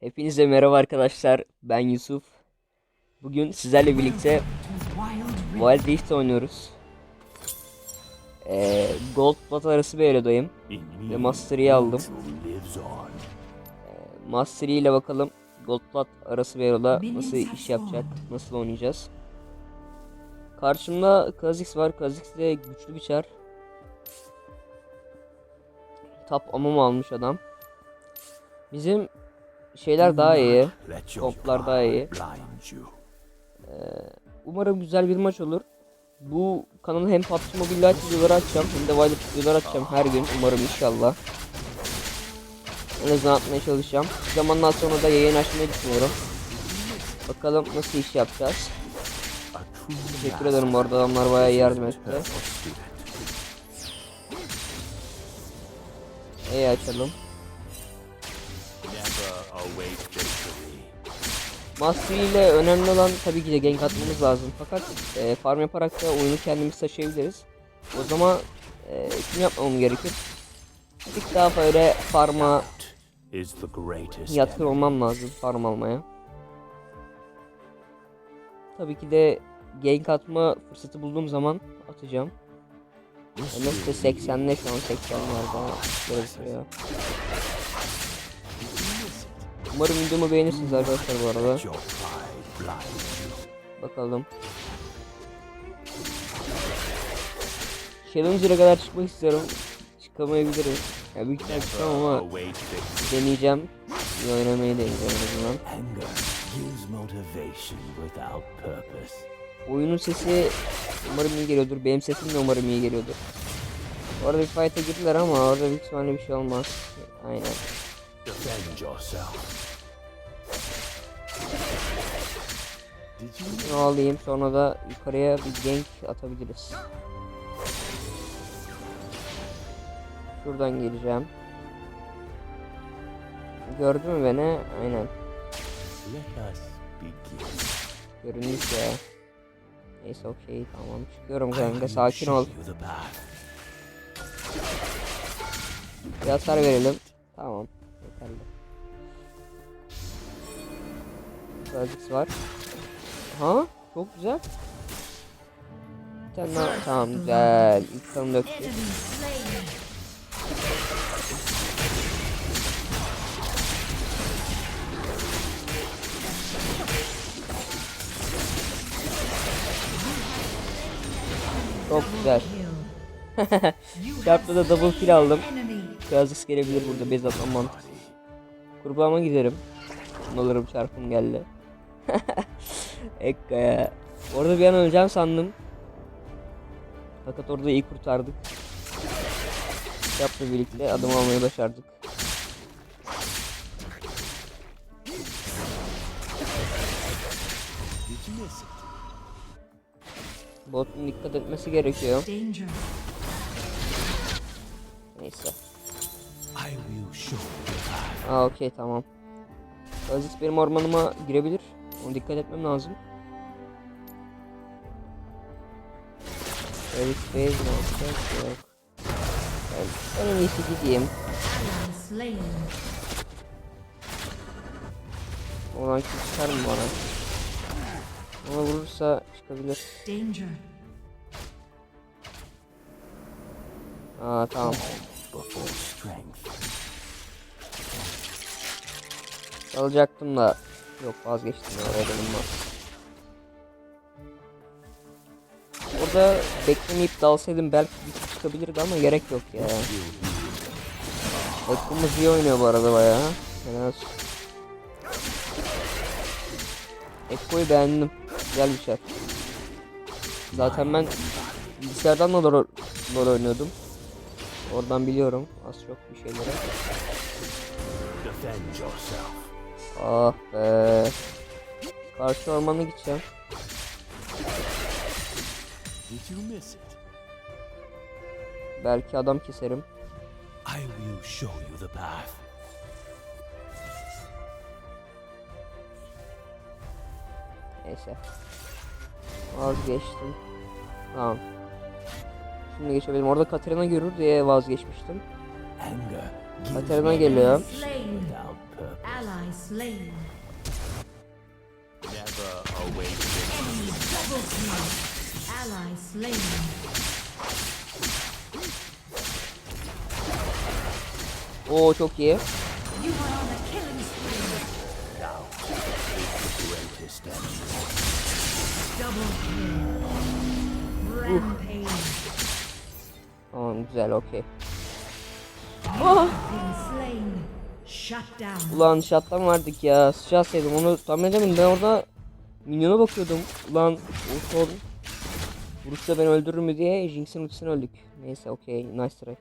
Hepinize merhaba arkadaşlar. Ben Yusuf. Bugün sizlerle birlikte Wild Rift oynuyoruz. Ee, Gold Plat arası bir erodayım. Ve Mastery'i aldım. Mastery ile bakalım Gold Plat arası bir eroda nasıl iş yapacak, nasıl oynayacağız. Karşımda Kha'Zix var. Kha'Zix de güçlü bir çar. Tap amam almış adam. Bizim şeyler daha iyi. Toplar daha iyi. Umarım güzel bir maç olur. Bu kanala hem PUBG Mobile Lite videoları açacağım hem de Wild videoları açacağım her gün umarım inşallah. En azından atmaya çalışacağım. Zamandan sonra da yayın açmayı düşünüyorum. Bakalım nasıl iş yapacağız. Teşekkür ederim bu arada adamlar bayağı yardım etti. İyi açalım. Mastery ile önemli olan tabii ki de gank atmamız lazım. Fakat e, farm yaparak da oyunu kendimiz taşıyabiliriz. O zaman e, kim yapmam gerekir? Bir daha böyle farma yatkın olmam lazım farm almaya. Tabii ki de gank atma fırsatı bulduğum zaman atacağım. Nasıl da 80'le şu an 80'lerde görüyoruz ya. Umarım videomu beğenirsiniz arkadaşlar bu arada. Bakalım. Challenger'a kadar çıkmak istiyorum. Çıkamayabilirim. Ya büyük ihtimalle çıkamam ama deneyeceğim. İyi oynamayı deneyeceğim en azından. Oyunun sesi umarım iyi geliyordur. Benim sesim de umarım iyi geliyordur. Orada bir fight'a girdiler ama orada büyük ihtimalle bir şey olmaz. Aynen. Defend yourself. Bunu alayım sonra da yukarıya bir gank atabiliriz. Şuradan geleceğim. Gördü mü beni? Aynen. Görünmüş ya. Neyse okey tamam çıkıyorum kanka sakin ol. Bir hasar verelim. Tamam. Yeterli. Birazcık var. Ha? Çok güzel. Daha. Tamam güzel. İlk kanı döktü. Çok güzel. Çarpta da double kill aldım. Birazcık gelebilir burada bez atmam mantıksız. Kurbağama giderim. Alırım çarpım geldi. Ekka ya. Orada bir an öleceğim sandım. Fakat orada iyi kurtardık. Yapla birlikte adım almayı başardık. Botun dikkat etmesi gerekiyor. Neyse. Aa okey tamam. Aziz benim ormanıma girebilir. Ona dikkat etmem lazım. Mi olacak? Yok. Ben, ben en iyisi gideyim. Oradan kim çıkar mı bana? Ona vurursa çıkabilir. Danger. Aa tamam. Before strength. Alacaktım da. Yok vazgeçtim ya oraya bulunmaz. Orada beklemeyip dalsaydım belki bir çıkabilirdi ama gerek yok ya. Ekkumuz iyi oynuyor bu arada bayağı. Helal. Ekko'yu beğendim. Güzel bir şey. Zaten ben bilgisayardan da LoL, LoL oynuyordum. Oradan biliyorum az çok bir şeyleri. Defend yourself. Ah be. Karşı ormana gideceğim. Did you miss it? Belki adam keserim. I will show you the path. Neyse. Vazgeçtim. Tamam. Şimdi geçebilirim. Orada Katarina görür diye vazgeçmiştim. Anger Katarina geliyor. Oo çok iyi. Rampage. Tamam güzel okey. Down. Ulan şattan vardık ya. Sıçrat sevdim onu tahmin edemedim. Ben orada minyona bakıyordum. Ulan o son vuruşta beni öldürür mü diye Jinx'in ultisine öldük. Neyse okey nice try.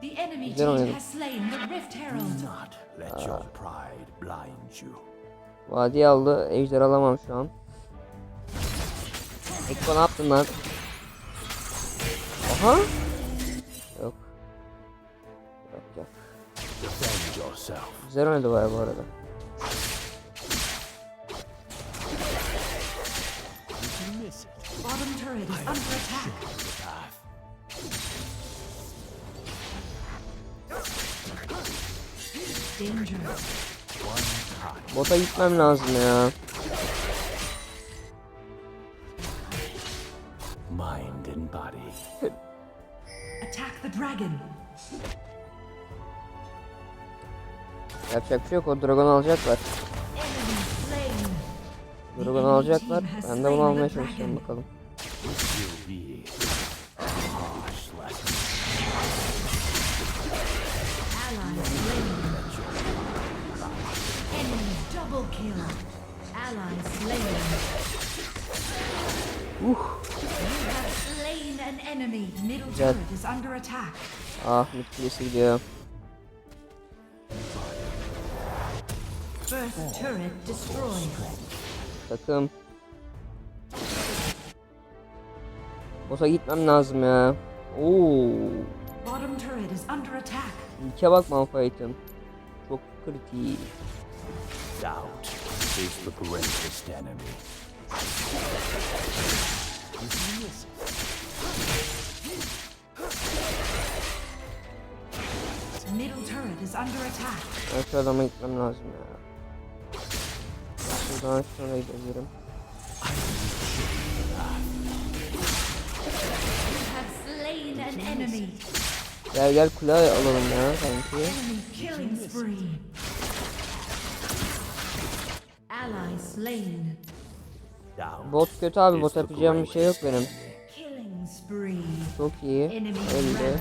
The enemy Güzel team oynadım. has slain the Rift Herald. Not let your pride blind you. Vadi aldı. Ejder alamam şu an. Ekko ne yaptın lan? Aha. Güzel oynadı baya bu arada. Bota gitmem lazım ya. Mind and body. Attack the dragon. Yapacak bir şey yok. O dragon alacaklar. Dragon alacaklar. Ben de bunu almaya çalışıyorum bakalım. Will be a harsh lesson. First turret destroyed. Takım. Bota gitmem lazım ya. Oo. Bottom turret is under attack. İlke bak Malphite'ın. Çok kritik. Doubt is the greatest enemy. Middle turret is under attack. Ben şu adama gitmem lazım ya. Şuradan şuraya gidebilirim. Gel gel kule alalım ya sanki. Bot kötü abi bot yapacağım bir şey yok benim. Çok iyi. Öldü.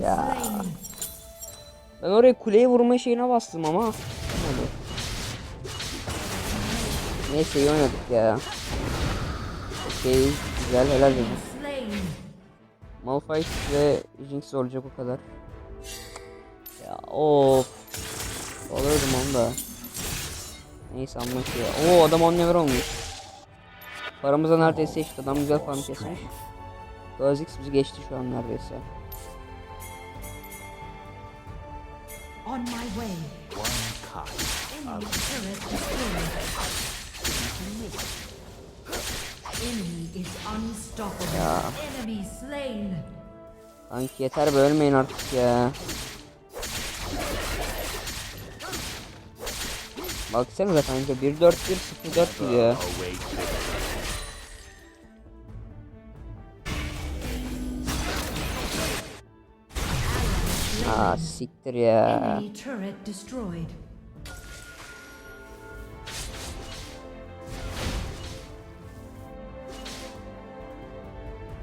Ya. ben oraya kuleye vurma şeyine bastım ama. Olmadı. Neyse iyi oynadık ya. Okey güzel helal dedim. Malphite ve Jinx olacak o kadar. Ya of. Alırdım onu da. Neyse anlaş ya. Oo adam 10 level olmuş. Paramıza neredeyse işte adam güzel farm kesmiş. Kha'Zix bizi geçti şu an neredeyse. On my way. One slain. Kanki yeter be ölmeyin artık ya. Baksanıza kanka 1-4-1-0-4 gidiyor. Aa siktir ya.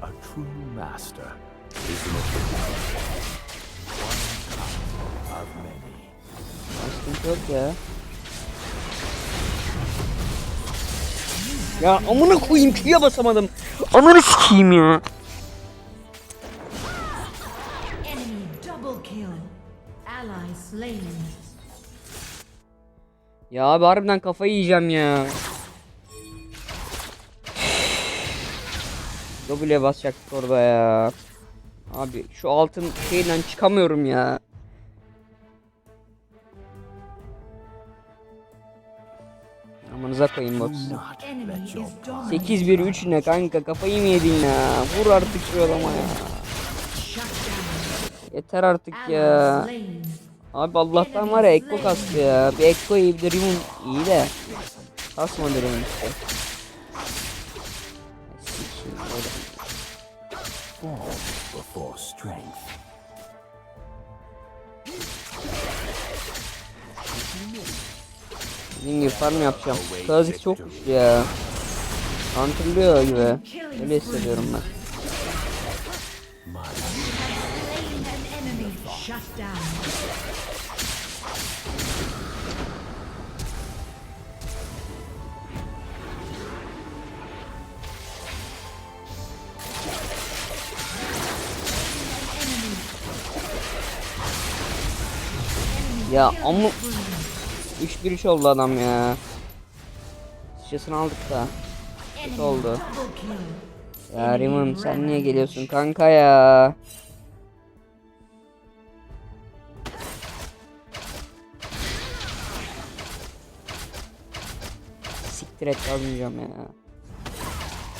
A true master is official. One of many. Sıkıntı yok ya. Ya amına koyayım Q'ya basamadım. Ananı sikeyim ya. Enemy double kill. Ally slain. Ya abi harbiden kafayı yiyeceğim ya. W'ye basacaktık orada ya. Abi şu altın şeyden çıkamıyorum ya. Amanıza koyayım bot. Not Enemy let is your dominating. 8-1-3 ne kanka kafayı mı yedin ya? Vur artık şu adama ya. Yeter artık ya. Abi Allah'tan var ya Ekko kastı ya. Bir Ekko iyi bir de Riven iyi de. Kasmadı Riven işte. Sikeyim Dediğim farm yapacağım. Kazik çok güçlü ya. Antırlıyor gibi. Öyle hissediyorum ben. Ya ama 3 bir 3 oldu adam ya. Sıçrasını aldık da. Kötü oldu. Ya Rimon sen niye geliyorsun kanka ya? Siktir et almayacağım ya.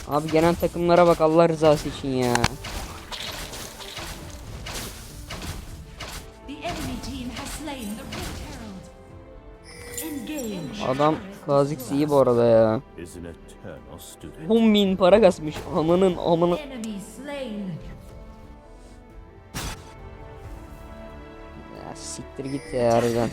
Abi gelen takımlara bak Allah rızası için ya. The enemy team has slain the Adam Kha'Zix iyi bu arada ya. Is an eternal student. 10 bin para kasmış. Amanın amanın. Ya siktir git ya harbiden.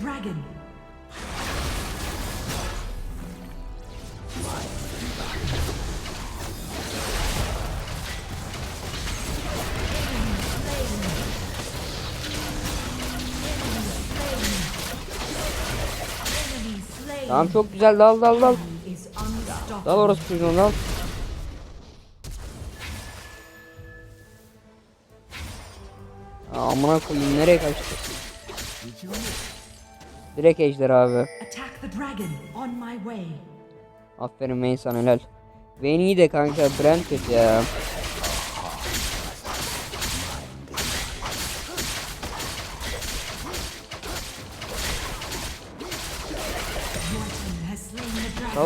Tamam çok güzel dal dal dal. Dal orası çocuğun dal. Ya amına koyayım nereye kaçtı? Direkt ejder abi. Aferin sana helal. Vayne iyi de kanka Brand kötü ya. Did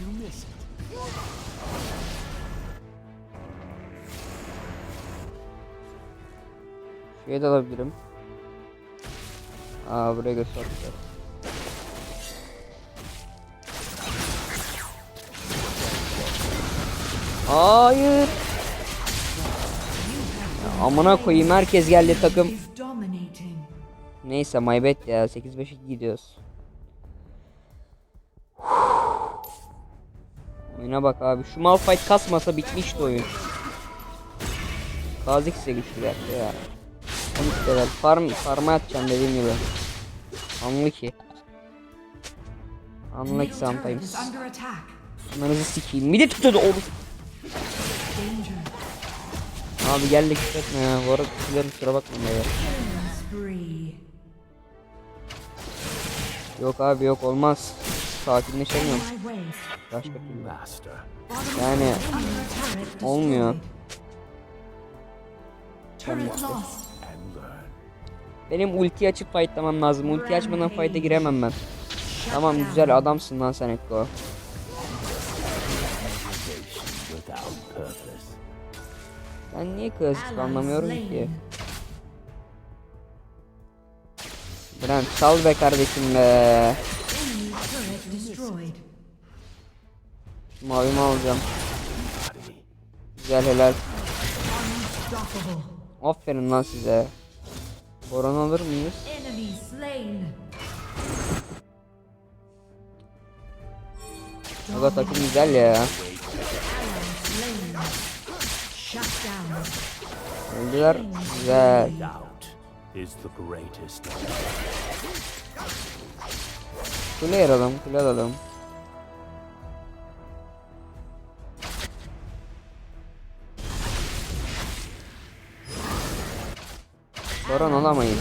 you miss it? Şuraya da alabilirim. Aa buraya göstermişler. Hayır. Amına koyayım herkes geldi takım. Neyse my bad ya 8-5 gidiyoruz. Oyuna bak abi şu Malphite kasmasa bitmişti oyun. Kazik size güçlü yaptı ya. 12 level farm farma atacağım dediğim gibi. Unlucky. Unlucky Middle turret sometimes. Bunlarınızı sikeyim. Midi tutuyordu oğlum. Abi geldik etme ya. Bu arada kişilerin kusura bakmayın ya. Yok abi yok olmaz. Sakinleşemiyorum. Başka türlü. Yani olmuyor. Benim ulti açıp fightlamam lazım. Ulti açmadan fight'a giremem ben. Tamam güzel adamsın lan sen Ekko. Ben niye klasik anlamıyorum ki. Brent sal be kardeşim be. Mavimi alacağım. Güzel helal. Aferin lan size. Boran alır mıyız? Aga takım güzel ya. Öldüler. Güzel. Kule yaralım, kule alalım. Boran olamayız.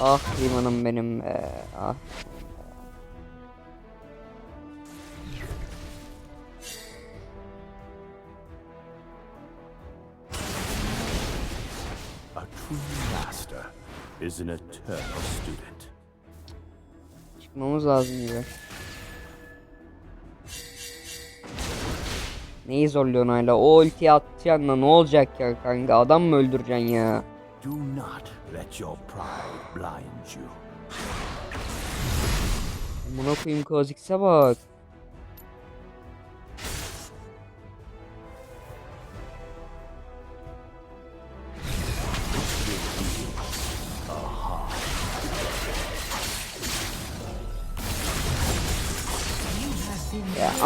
Ah limanım benim be. Ah. An eternal student. Çıkmamız lazım gibi. Neyi zorluyorsun hala? O ultiyi atacaksın da ne olacak ya kanka? Adam mı öldüreceksin ya? Do not let your pride blind you. Buna koyayım Kha'Zix'e bak.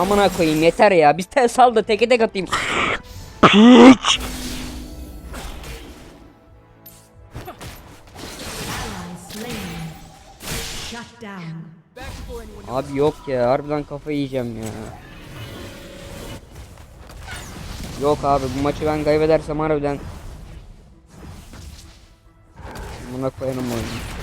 Amına koyayım yeter ya. Biz te sal da teke tek atayım. Down. Abi yok ya harbiden kafa yiyeceğim ya. Yok abi bu maçı ben kaybedersem harbiden Buna koyarım oyunu.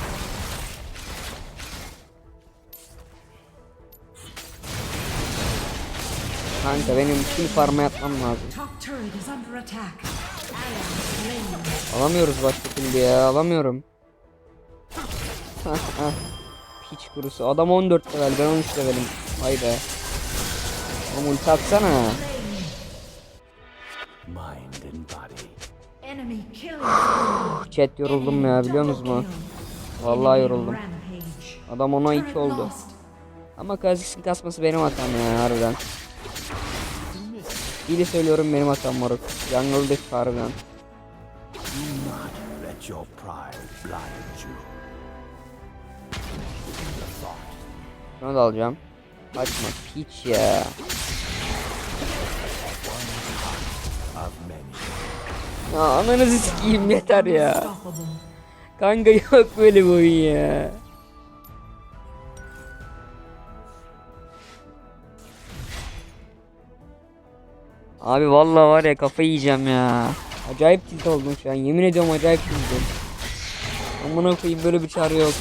Kanka benim kill farma yapmam lazım. Alamıyoruz başka kill ya alamıyorum. Piç kurusu. Adam 14 level ben 13 levelim. Vay be. Oğlum ulti atsana. Chat yoruldum ya biliyor musunuz mu? Vallahi yoruldum. Adam ona 2 Turret oldu. Ama Kazix'in kasması benim hatam ya harbiden. İyi söylüyorum benim hatam moruk. Jungle Diff harbiden. Şunu da alacağım. Kaçma piç ya. Ya ananızı sikeyim yeter ya. Kanka yok böyle bir oyun ya. Abi vallahi var ya kafayı yiyeceğim ya. Acayip tilt oldum şu an. Yemin ediyorum acayip tilt oldum. Amına koyayım böyle bir çare yok.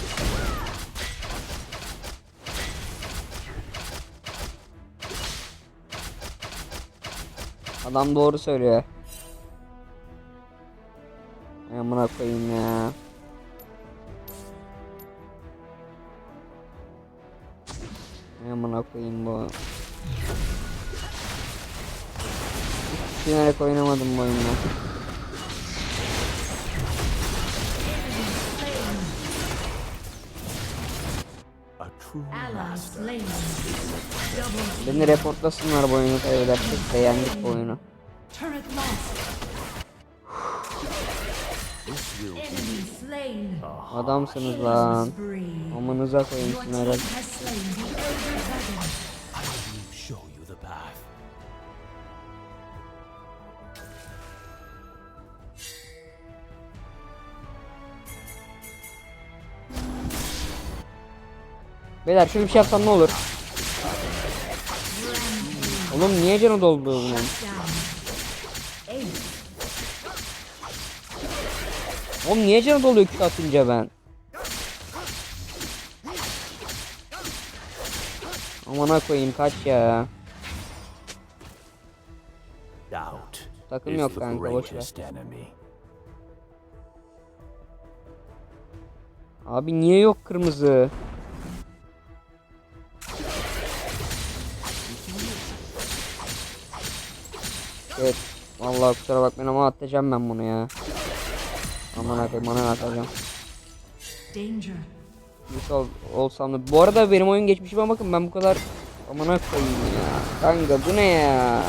Adam doğru söylüyor. Amına koyayım ya. Amına koyayım bu. Düşünerek oynamadım bu oyunu. Beni reportlasınlar bu oyunu kaybedersek de bu oyunu. Adamsınız lan. Amanıza Your şunları. Beyler şöyle bir şey yapsam ne olur? Oğlum niye canı doldu bunun? Oğlum niye canı doluyor Q atınca ben? Amına koyayım kaç ya. Doubt Takım yok kanka, boş ver. greatest enemy. Abi niye yok kırmızı? Evet. Vallahi kusura bakmayın ama atacağım ben bunu ya. Aman akıyım bana atacağım. Danger. Hiç ol, olsam da. Bu arada benim oyun geçmişime bakın ben bu kadar amına koyayım ya. Kanka bu ne ya?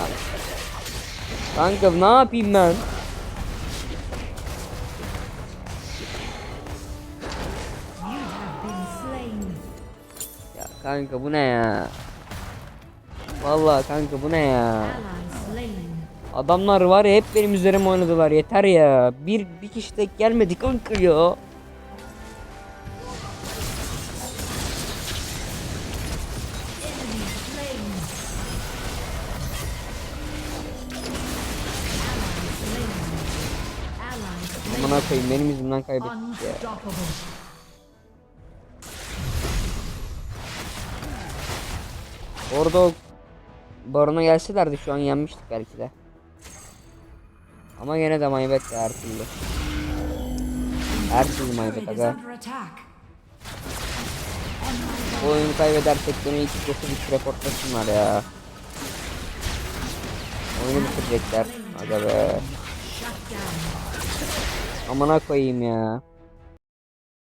Kanka ne yapayım ben? Ya kanka bu ne ya? Vallahi kanka bu ne ya? Adamlar var ya hep benim üzerime oynadılar yeter ya. Bir bir kişi tek gelmedi kanka ya. Amına koyayım benim yüzümden kaybettik ya. Orada barona gelselerdi şu an yenmiştik belki de. Ama gene de maybet ya her türlü. Her türlü maybet aga. Bu oyunu kaybedersek beni ilk kitlesi bir reportlasınlar ya. Oyunu bitirecekler. Aga be. Amına koyayım ya.